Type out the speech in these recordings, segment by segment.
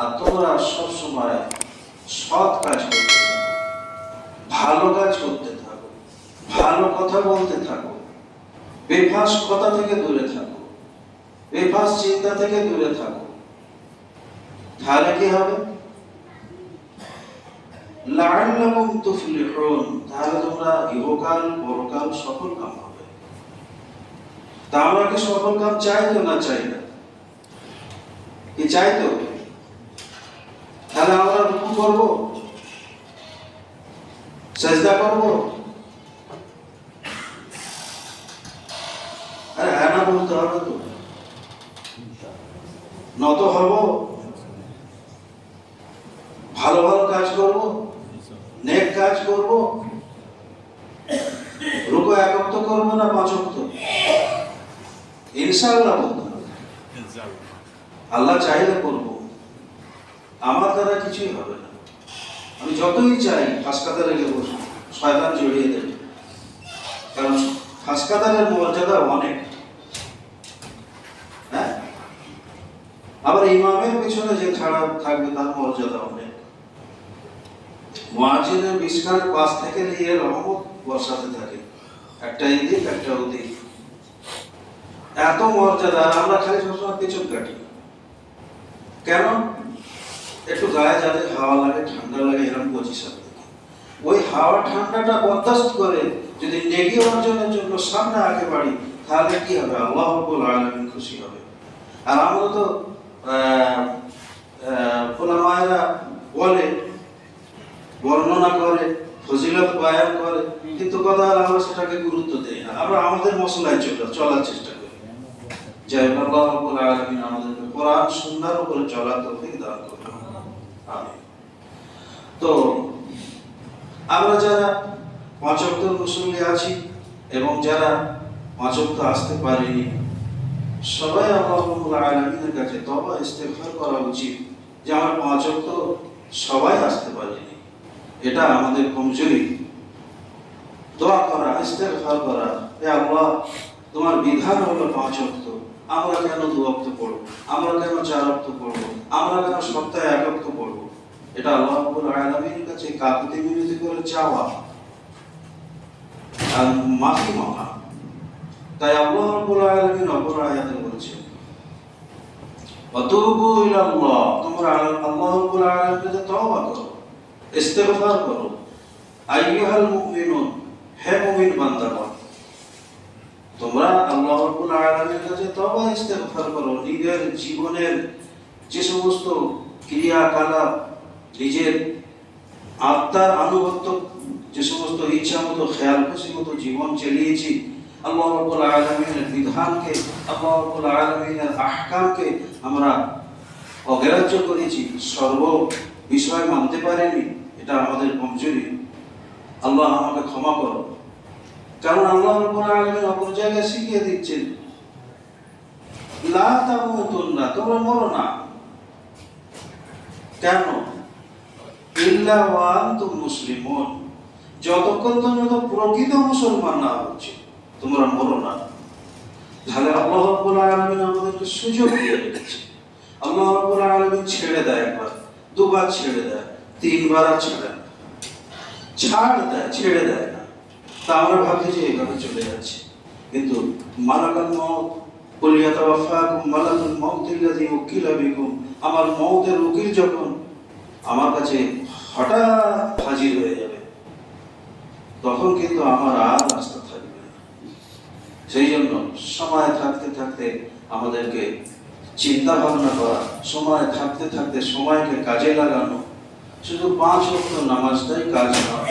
আর তোমরা সবসময় সৎ কাজ করতে থাকো, ভালো কাজ করতে থাকো, ভালো কথা বলতে থাকো, বেফাস কথা থেকে দূরে থাকো, বেফাস চিন্তা থেকে দূরে থাকো। তাহলে কি হবে? লাআল্লাকুম তুফলিহুন। তাহলে তোমরা ইহকাল, পরকাল সফল কাম হবে। তা আমরা কি সফল কাম চাই তো না চাই না? কি চাই তো? তাহলে আমরা রুকু করব? সেজদা করব? আরে হ্যাঁ না বলতে হবে তো। নত হব। ভালো ভালো কাজ করব। নেক কাজ করব। রুকু একত্র করব না পাঁচক্ত ইনশাআল্লাহ বলতে হবে। আল্লাহ চাইলে করব। আমার দ্বারা কিছুই হবে না। আমি যতই চাই হাসপাতালে গেব, শয়তান জড়িয়ে দেবে। কারণ হাসপাতালের মর্যাদা অনেক। হ্যাঁ? আবার ইমামের পিছনে যে ছাড়া থাকবে, তার মর্যাদা অনেক। মহাজিনের বিষ্কার পাশ থেকে নিয়ে রহমত বর্ষাতে থাকে। একটা এদিক একটা ওদিক এত মর্যাদা, আমরা খালি সবসময় পিছন কাটি। কেন? একটু গায়ে যাদের হাওয়া লাগে, ঠান্ডা লাগে, এরকম পজিশন ওই হাওয়া ঠান্ডাটা বরদাস্ত করে যদি নেগি অর্জনের জন্য সামনে আগে বাড়ি, তাহলে কি হবে? আল্লাহ রব্বুল আলামিন খুশি হবে। আর আমরা তো ওলামায়েরা বলে, বর্ণনা করে, ফজিলত বয়ান করে, কিন্তু কথা আমরা সেটাকে গুরুত্ব দেই না। আমরা আমাদের মশলায় চলে, চলার চেষ্টা করি। যাই হোক, আল্লাহ রব্বুল আলামিন আমাদেরকে কোরআন সুন্নাহর উপরে চলার তৌফিক তো, আমরা যারা পাঁচ অক্ট মুসল্লি আছি এবং যারা পাঁচ অক্ট আসতে পারিনি, সবাই আল্লাহ রব্বুল আলামিনের কাছে তবা ইস্তেগফার করা উচিত যে আমরা পাঁচ সবাই আসতে পারিনি। এটা আমাদের কমজোরি। দোয়া করা, ইস্তেগফার করা আল্লাহ তোমার বিধান হলো পাঁচ অক্ত। আমরা কেন দু অক্ত পড়ব? আমরা কেন চার অক্ত পড়ব? আমরা কেন সপ্তাহে এক অক্ত পড়ব? এটা আল্লাহ রাব্বুল কাছে কাকুতি মিনতি করে চাওয়া। আর মাফি তাই আল্লাহ রাব্বুল অপর আয়াতে বলছেন অতুবু ইলাল্লাহ। তোমরা আল্লাহ রাব্বুল আলামিনের কাছে তওবা করো, ইস্তেগফার করো। আইয়ুহাল মুমিনুন, হে মুমিন বান্দাগণ তোমরা আল্লাহ রাব্বুল আলামিনের কাছে তওবা ইস্তেগফার করো। নিজের জীবনের যে সমস্ত ক্রিয়াকলাপ, নিজের আত্মার আনুগত্য, যে সমস্ত ইচ্ছা মতো খেয়াল খুশি মতো জীবন চালিয়েছি, আল্লাহ রাব্বুল আলামিনের বিধানকে, আল্লাহ রাব্বুল আলামিনের আহকামকে আমরা অগ্রাহ্য করেছি। সর্ব বিষয় মানতে পারিনি, এটা আমাদের কমজোরি। আল্লাহ আমাকে ক্ষমা করো। কারণ আল্লাহ রাব্বুল আলামিন অপর জায়গায় শিখিয়ে দিচ্ছেন, লা তামুতুন্না তোমরা মরো না। কেন? ইল্লা ওয়া আনতুম মুসলিমুন। যতক্ষণ পর্যন্ত প্রকৃত মুসলমান না হচ্ছে, তোমরা মরো না। তাহলে আল্লাহ রাব্বুল আলামিন আমাদেরকে সুযোগ দিয়ে রেখেছে আল্লাহ রাব্বুল আলামিন ছেড়ে দেয় একবার, দুবার ছেড়ে দেয়, তিনবার ছাড়ে না। ছাড় দেয়, ছেড়ে দেয় না। তা আমরা ভাবছি যে এইভাবে চলে যাচ্ছে। কিন্তু মালাকাল মত কুলিয়াতা ওয়াফাকুম, মালাকুল মাউতিল্লাযী উকিলা বিকুম আমার মৌতের উকিল যখন আমার কাছে হঠাৎ হাজির হয়ে যাবে, তখন কিন্তু আমার আর রাস্তা থাকবে না। সেই জন্য সময় থাকতে থাকতে আমাদেরকে চিন্তা ভাবনা করা, সময় থাকতে থাকতে সময়কে কাজে লাগানো, শুধু পাঁচ ওয়াক্ত নামাজটাই কাজ নয়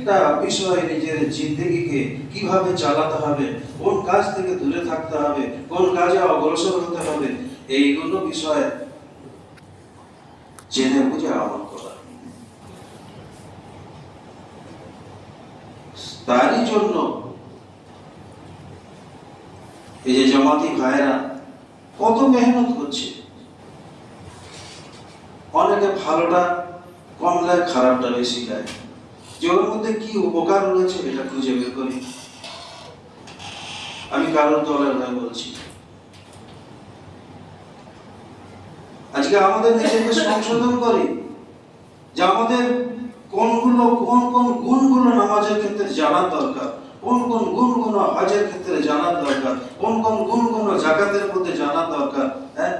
প্রত্যেকটা বিষয়ে নিজের জিন্দগিকে কীভাবে চালাতে হবে, কোন কাজ থেকে দূরে থাকতে হবে, কোন কাজে অগ্রসর হতে হবে, এইগুলো বিষয়ে জেনে বুঝে আমল করা। তারই জন্য এই যে জামাতি ভাইরা কত মেহনত করছে। অনেকে ভালোটা কম দেয় খারাপটা বেশি দেয় যে ওর মধ্যে কি উপকার রয়েছে এটা খুঁজে বের করি। আমি কারোর দলের হয়ে বলছি। আজকে আমাদের নিজেকে সংশোধন করি যে আমাদের কোনগুলো, কোন কোন গুণগুলো নামাজের ক্ষেত্রে জানার দরকার, কোন কোন গুণগুলো হজের ক্ষেত্রে জানার দরকার, কোন কোন গুণগুলো জাকাতের মধ্যে জানার দরকার হ্যাঁ?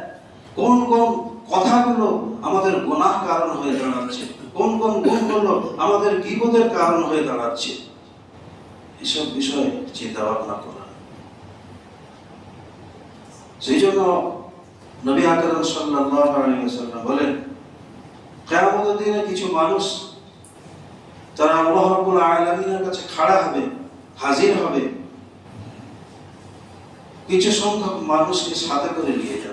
কোন কোন কথাগুলো আমাদের গুনাহ কারণ হয়ে দাঁড়াচ্ছে? কোন কোন গুণগুলো আমাদের বিপদের কারণ হয়ে দাঁড়াচ্ছে? এসব বিষয়ে চিন্তা ভাবনা করা। সেই জন্য নবী আকরম আলাইহি বলেন, কিয়ামতের দিনে কিছু মানুষ তারা আল্লাহ রাব্বুল কাছে খাড়া হবে, হাজির হবে। কিছু সংখ্যক মানুষকে সাথে করে নিয়ে যাবে।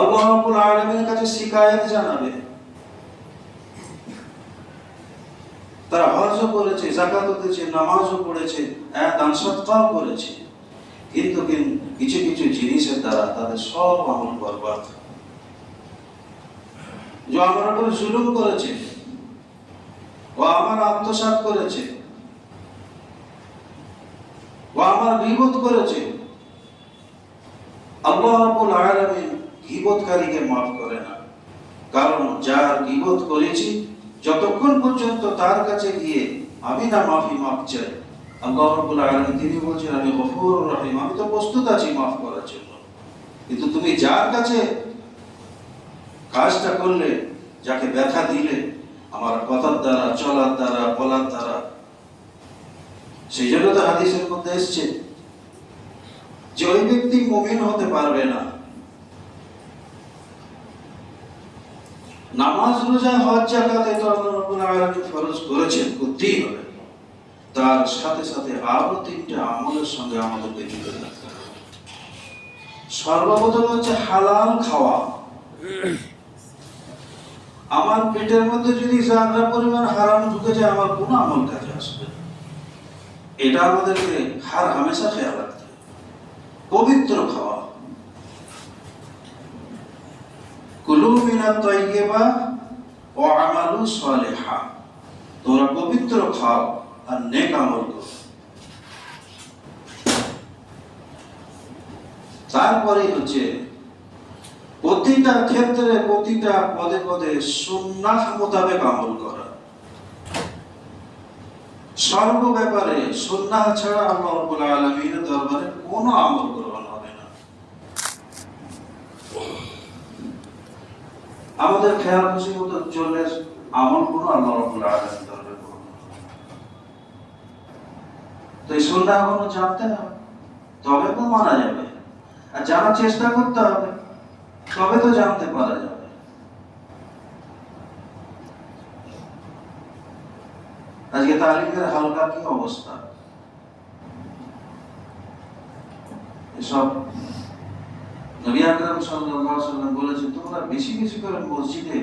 আল্লাহ কাছে জানাবে। তারা করেছে নামাজও পড়েছে হ্যাঁ দান করেছে। কিন্তু কিছু কিছু জিনিসের দ্বারা তাদের সব আমল বরবাদ। যে আমার উপরে জুলুম করেছে, ও আমার আত্মসাৎ করেছে, ও আমার বিপদ করেছে, আল্লাহ গীবতকারীকে মাফ করে না। কারণ যার গীবত করেছি, যতক্ষণ পর্যন্ত তার কাছে গিয়ে আমি না মাফি মাফ চাই, আল্লাহ রাব্বুল আলামিন তিনি বলছেন, আমি গফুর রহিম, আমি তো প্রস্তুত আছি মাফ করার জন্য। কিন্তু তুমি যার কাছে কাজটা করলে, যাকে ব্যথা দিলে, আমার কথার দ্বারা, চলার দ্বারা, বলার দ্বারা, সেই জন্য তো হাদিসের মধ্যে এসছে, যে ওই ব্যক্তি মুমিন হতে পারবে না। নামাজ রোজা হজ জাকাত তো আল্লাহ রাব্বুল আলামিন ফরজ করেছেন, করতেই হবে। তার সাথে সাথে আরও তিনটা আমলের সঙ্গে আমাদেরকে জুড়ে রাখতে হবে। সর্বপ্রথম হচ্ছে হালাল খাওয়া। আমার পেটের মধ্যে যদি জাগরা পরিমাণ হারাম ঢুকে যায়, আমার কোন আমল কাজে আসবে। এটা আমাদেরকে হার হামেশা খেয়াল রাখতে পবিত্র খাওয়া। কুলু মিনাত তাইয়্যিবা ওয়া আমালু তোমরা পবিত্র খাও আর নেক আমল করো। তারপরে হচ্ছে প্রতিটা ক্ষেত্রে প্রতিটা পদে পদে সুন্নাহ মোতাবেক আমল করা। সর্ব ব্যাপারে সুন্নাহ ছাড়া আল্লাহ রাব্বুল আলামিনের দরবারে কোনো আমল গ্রহণ হবে না। আমাদের খেয়াল খুশি মতো চললে আমল কোনো আল্লাহ রাব্বুল আলামিনের দরবারে গ্রহণ। তো এই সুন্নাহগুলো জানতে হবে। তবে তো মানা যাবে। আর জানার চেষ্টা করতে হবে। তবে তো জানতে পারা যাবে। আজকে তালিমের হালকা কি অবস্থা? এসব নবী আকরাম সাল্লাল্লাহু সাল্লাম বলেছেন, তোমরা বেশি বেশি করে মসজিদে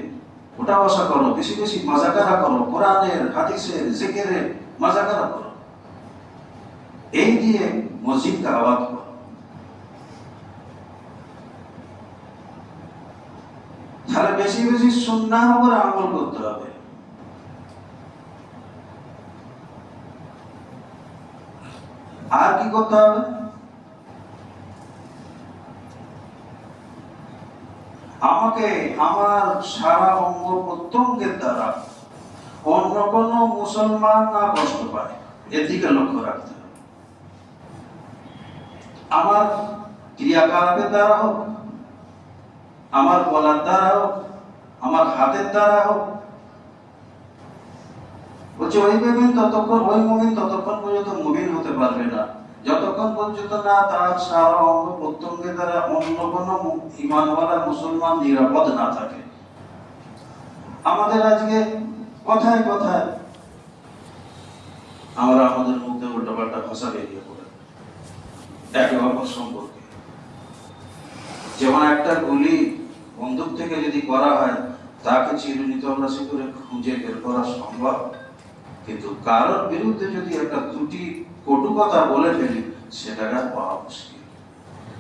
ওঠা বসা করো, বেশি বেশি মাজাকারা করো, কোরআনের, হাদিসের, জিকিরের মাজাকারা করো। এই দিয়ে মসজিদকে আবাদ করো। তাহলে বেশি বেশি সুন্নাহ উপরে আমল করতে হবে। আর কি করতে হবে? আমাকে আমার সারা অঙ্গ প্রত্যঙ্গের দ্বারা অন্য কোন মুসলমান না কষ্ট পায় এর দিকে লক্ষ্য রাখতে আমার ক্রিয়াকলাপের দ্বারা হোক, আমার গলার দ্বারা হোক, আমার হাতের দ্বারা হোক, বলছে, ওই মুমিন ততক্ষণ, ওই মুমিন ততক্ষণ পর্যন্ত মুমিন হতে পারবে না। যতক্ষণ পর্যন্ত না তার সারা অঙ্গ প্রত্যঙ্গের দ্বারা অন্য কোনো ইমানওয়ালা মুসলমান নিরাপদ না থাকে। আমাদের আজকে কথায় কথায় আমরা আমাদের মধ্যে উল্টোপাল্টা ভাষা বেরিয়ে পড়ে। একে অপর সম্পর্কে। যেমন একটা গুলি বন্দুক থেকে যদি করা হয়, তাকে চিরুনি তল্লাশি করে খুঁজে বের করা সম্ভব। কিন্তু কারোর বিরুদ্ধে যদি একটা ত্রুটি কটু কথা বলে ফেলি, সেটাকে পাওয়া মুশকিল।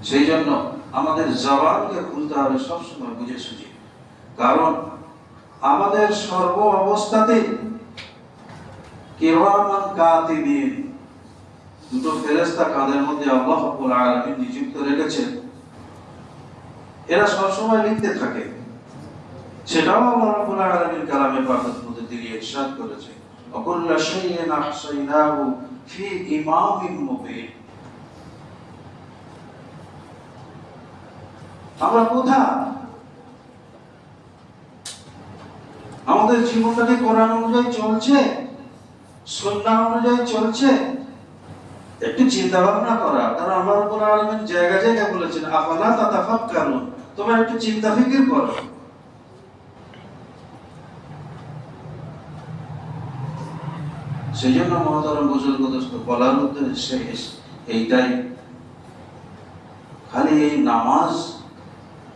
সেই জন্য আমাদের জবানকে খুলতে হবে, সবসময় বুঝে সুঝে কারণ আমাদের সর্ব অবস্থাতে কেরামান কাতিবিন, দুটো ফেরেস্তা কাঁধের মধ্যে আল্লাহ রাব্বুল নিযুক্ত রেখেছেন, এরা সবসময় লিখতে থাকে। সেটাও আল্লাহ রাব্বুল কালামে পাকের মধ্যে তিনি وكل شيء أحصيناه في إمام مبين আমরা কোথায় আমাদের জীবনটা কি কোরআন অনুযায়ী চলছে সন্না অনুযায়ী চলছে একটু চিন্তা ভাবনা করা কারণ আমার উপর আলমেন জায়গা জায়গা বলেছেন আফালা তাতাফাক কারণ তোমরা একটু চিন্তা ফিকির করো সেই জন্য মহতরম বুজুর্গদস্ত বলার উদ্দেশ্য এইটাই। খালি এই নামাজ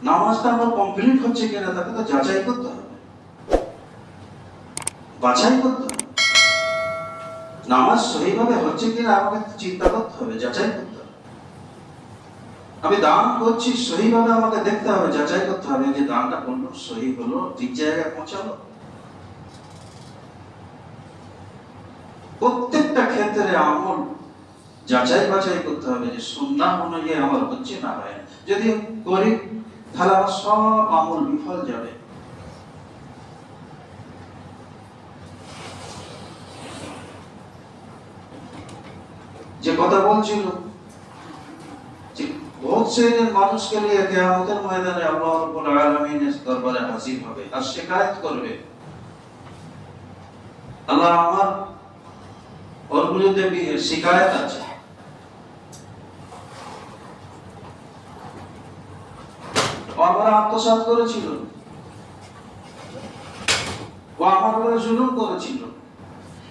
নামাজটা আমার কমপ্লিট হচ্ছে কিনা তাকে তো যাচাই করতে হবে। বাছাই করতে হবে। নামাজ সহিভাবে হচ্ছে কিনা আমাকে চিন্তা করতে হবে, যাচাই করতে হবে। আমি দান করছি, সহিভাবে আমাকে দেখতে হবে, যাচাই করতে হবে যে দানটা করল সহি হলো, ঠিক জায়গায় পৌঁছালো। প্রত্যেকটা ক্ষেত্রে আমল যাচাই বাছাই করতে হবে যে সুন্নাহ অনুযায়ী আমার হচ্ছে না হয় যদি করি তাহলে আমার সব আমল বিফল যাবে। যে কথা বলছিল মানুষকে নিয়ে কেয়ামতের ময়দানে আল্লাহ রাব্বুল আলামিনের দরবারে হাজির হবে, আর শিকায়ত করবে। আল্লাহ আমার ওর বিরুদ্ধে বি- শিকায়ত আছে। আমার করেছিল। ও আমার উপরে জুলুম করেছিল।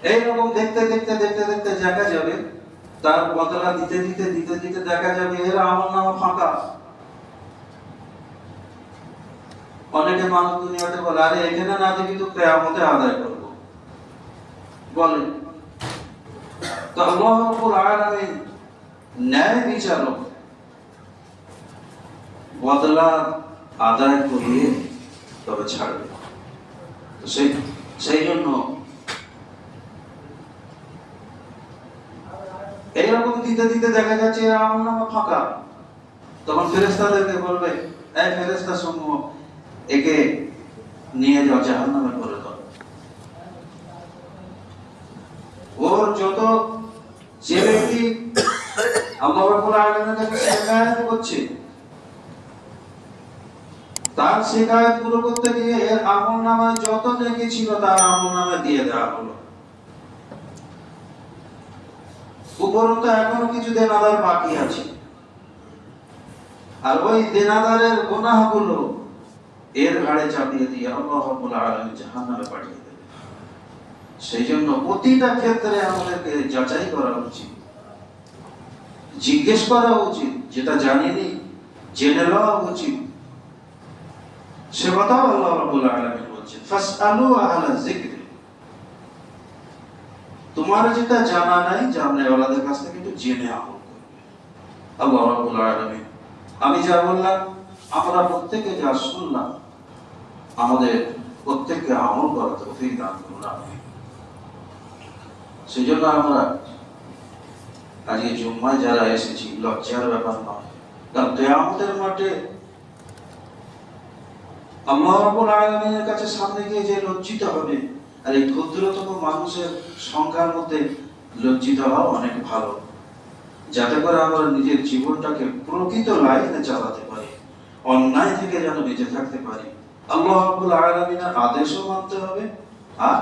এইরকম দেখতে দেখতে দেখতে দেখতে দেখা যাবে। তার বদলা দিতে দিতে দিতে দিতে দেখা যাবে, এর আমার নাম ফাঁকা। অনেকে মানুষ দুনিয়াতে বলে, আরে, এখানে না দেখি তো কেয়ামতে আদায় করব? বলে। তো আল্লাহ রাব্বুল আলামিন ন্যায় বিচারক বদলা আদায় করিয়ে তবে ছাড়বে। তো সেই সেই জন্য এইরকম দিতে দিতে দেখা যাচ্ছে আমার নামে ফাঁকা। তখন ফেরেস্তাদেরকে বলবে, এই ফেরেস্তা সমূহ, একে নিয়ে যাও জাহান নামে করে দাও। ওর যত যে ব্যক্তি করছে। তার করতে গিয়ে আমল যত নেকি ছিল তার আমল দিয়ে দেওয়া হলো। উপরন্ত এখনও কিছু দেনাদার বাকি আছে। আর ওই দেনাদারের গুনাহগুলো এর ঘাড়ে চাপিয়ে দিয়ে আল্লাহ জাহান্নামে পাঠিয়ে সেই জন্য প্রতিটা ক্ষেত্রে আমাদেরকে যাচাই করা উচিত। জিজ্ঞেস করা উচিত, যেটা জানিনি, জেনে লওয়া উচিত। সে কথাও আল্লাহ রাব্বুল আলামিন বলছেন, ফাসআলু আহলা যিকরি। তোমার যেটা জানা নাই জানলে ওলাদের কাছ থেকে একটু জেনে আমল করবে। আল্লাহ রাব্বুল আলামিন, আমি যা বললাম, আমরা প্রত্যেকে যা শুনলাম, আমাদের প্রত্যেককে আমল করা তৌফিক দান করুন, আমিন। সেই জন্য আমরা আজকে জুম্মায় যারা এসেছি, লজ্জার ব্যাপার নয়। কারণ কেয়ামতের মাঠে আল্লাহ কাছে সামনে গিয়ে যে লজ্জিত হবে, আর এই ক্ষুদ্রতম মানুষের সংখ্যার মধ্যে লজ্জিত হওয়া অনেক ভালো। যাতে করে আমরা নিজের জীবনটাকে প্রকৃত লাইনে চালাতে পারি, অন্যায় থেকে যেন বেঁচে থাকতে পারি। আল্লাহ রাব্বুল আলামিনের আদেশও মানতে হবে আর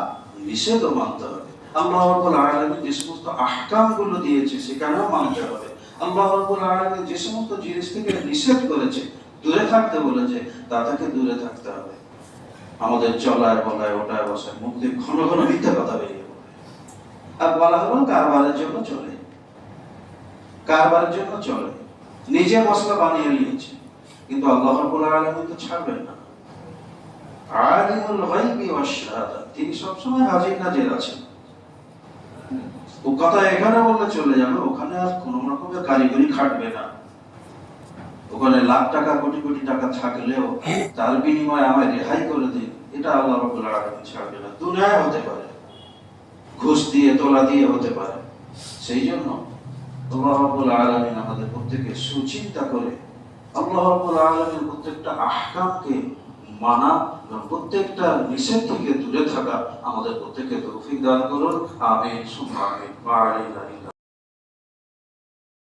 নিষেধও মানতে হবে। আল্লাহ রাব্বুল আলামিন যে সমস্ত আহকামগুলো দিয়েছে, সেখানেও মানতে হবে। আল্লাহ রাব্বুল আলামিন যে সমস্ত জিনিস থেকে নিষেধ করেছে, দূরে থাকতে বলেছে, তা থেকে দূরে থাকতে হবে। আমাদের চলায়, বলায় ওটায় বসায়, মুখ দিয়ে ঘন ঘন মিথ্যা কথা বেরিয়ে আর বলা হলো কারবারের জন্য চলে। কারবারের জন্য চলে। নিজে মশলা বানিয়ে নিয়েছে। কিন্তু আল্লাহ রাব্বুল আলামিন তো ছাড়বেন না। আলিমুল গায়বি ওয়াশ শাহাদা তিনি সবসময় হাজির নাজির আছেন। ও কথা এখানে বললে চলে যাবে, ওখানে আর রকমের কারিগরি খাটবে না। ওখানে লাখ টাকা, কোটি কোটি টাকা থাকলেও তার বিনিময়ে আমায় রেহাই করে দিন, এটা আল্লাহ ছাড়বে না। দুনিয়ায় হতে পারে। ঘুষ দিয়ে, তোলা দিয়ে হতে পারে। সেই জন্য আল্লাহ রাব্বুল আলামিন আমাদের প্রত্যেকে সুচিন্তা করে আল্লাহ রাব্বুল আলামিন প্রত্যেকটা আহকামকে মানা এবং প্রত্যেকটা নিষেধ থেকে দূরে থাকা আমাদের প্রত্যেককে তৌফিক দান করুন। আমি সুবহানাল্লাহি বাড়ি